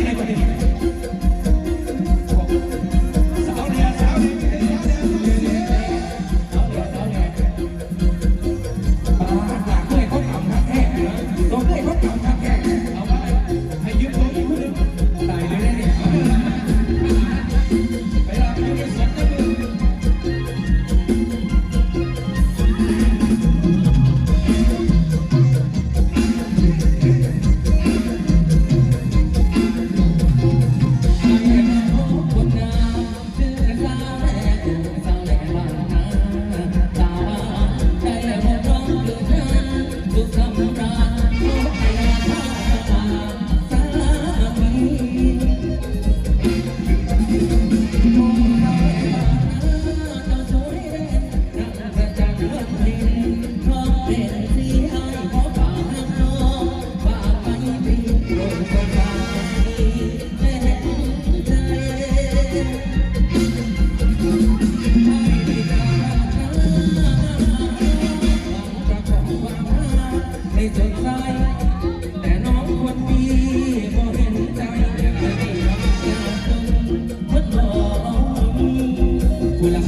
ที่ไหนก็ได้ต้องให้เขาทำแท้ต้องให้เขาทำ